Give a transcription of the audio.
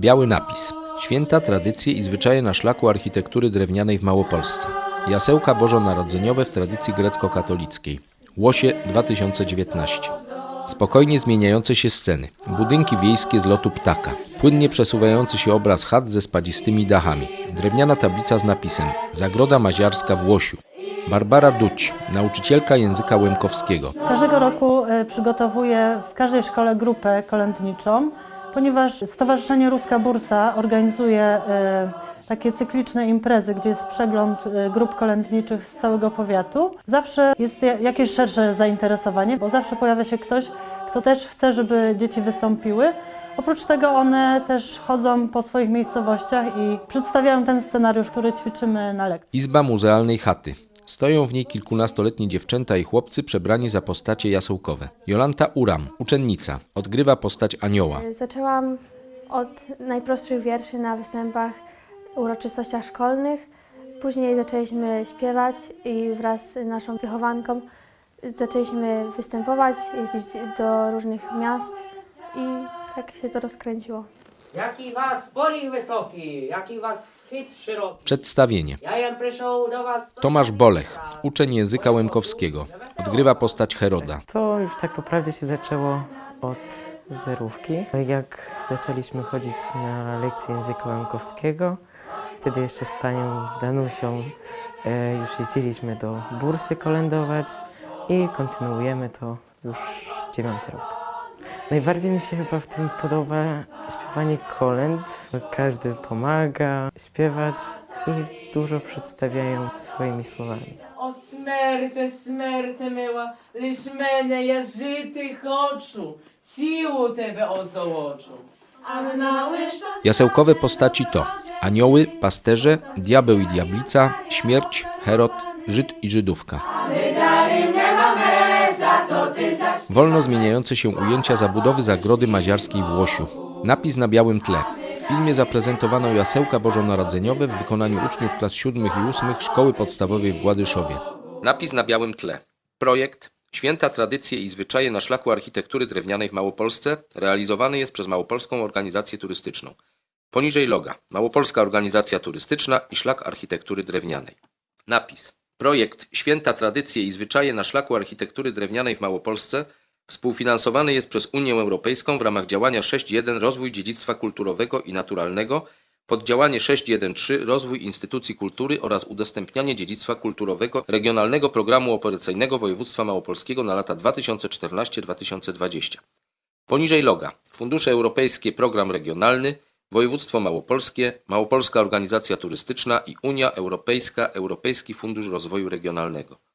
Biały napis. Święta, tradycje i zwyczaje na szlaku architektury drewnianej w Małopolsce. Jasełka bożonarodzeniowe w tradycji grecko-katolickiej. Łosie 2019. Spokojnie zmieniające się sceny. Budynki wiejskie z lotu ptaka. Płynnie przesuwający się obraz chat ze spadzistymi dachami. Drewniana tablica z napisem Zagroda Maziarska w Łosiu. Barbara Duć, nauczycielka języka łemkowskiego. Każdego roku e, przygotowuję w każdej szkole grupę kolędniczą, ponieważ Stowarzyszenie Ruska Bursa organizuje e, takie cykliczne imprezy, gdzie jest przegląd e, grup kolędniczych z całego powiatu. Zawsze jest ja- jakieś szersze zainteresowanie, bo zawsze pojawia się ktoś, kto też chce, żeby dzieci wystąpiły. Oprócz tego one też chodzą po swoich miejscowościach i przedstawiają ten scenariusz, który ćwiczymy na lekcji. Izba muzealnej chaty. Stoją w niej kilkunastoletnie dziewczęta i chłopcy przebrani za postacie jasełkowe. Jolanta Uram, uczennica, odgrywa postać anioła. Zaczęłam od najprostszych wierszy na występach, uroczystościach szkolnych. Później zaczęliśmy śpiewać i wraz z naszą wychowanką zaczęliśmy występować, jeździć do różnych miast i tak się to rozkręciło. Jaki was poring wysoki, jaki was hit szeroki. Przedstawienie. Ja jem przyszedł do was... Tomasz Bolech, uczeń języka łemkowskiego, odgrywa postać Heroda. To już tak po prawdzie się zaczęło od zerówki. Jak zaczęliśmy chodzić na lekcje języka łemkowskiego, wtedy jeszcze z panią Danusią e, już jeździliśmy do bursy kolędować i kontynuujemy to już dziewiąty rok. Najbardziej mi się chyba w tym podoba śpiewanie kolęd. Każdy pomaga śpiewać i dużo przedstawiają swoimi słowami. O smerte, smerte myła, lecz mene ja żytych oczu, siłu tebe ozołoczu. Jasełkowe postaci to anioły, pasterze, diabeł i diablica, śmierć, Herod, Żyd i Żydówka. A my dalej nie mamy. Wolno zmieniające się ujęcia zabudowy zagrody maziarskiej w Łosiu. Napis na białym tle. W filmie zaprezentowano jasełka bożonarodzeniowe w wykonaniu uczniów klas siódmych i ósmych Szkoły Podstawowej w Gładyszowie. Napis na białym tle. Projekt Święta tradycje i zwyczaje na szlaku architektury drewnianej w Małopolsce realizowany jest przez Małopolską Organizację Turystyczną. Poniżej loga Małopolska Organizacja Turystyczna i Szlak Architektury Drewnianej. Napis. Projekt Święta Tradycje i Zwyczaje na Szlaku Architektury Drewnianej w Małopolsce współfinansowany jest przez Unię Europejską w ramach działania 6.1 Rozwój dziedzictwa kulturowego i naturalnego, poddziałanie 6.1.3 Rozwój instytucji kultury oraz udostępnianie dziedzictwa kulturowego Regionalnego Programu Operacyjnego Województwa Małopolskiego na lata 2014-2020. Poniżej loga Fundusze Europejskie Program Regionalny, Województwo Małopolskie, Małopolska Organizacja Turystyczna i Unia Europejska Europejski Fundusz Rozwoju Regionalnego.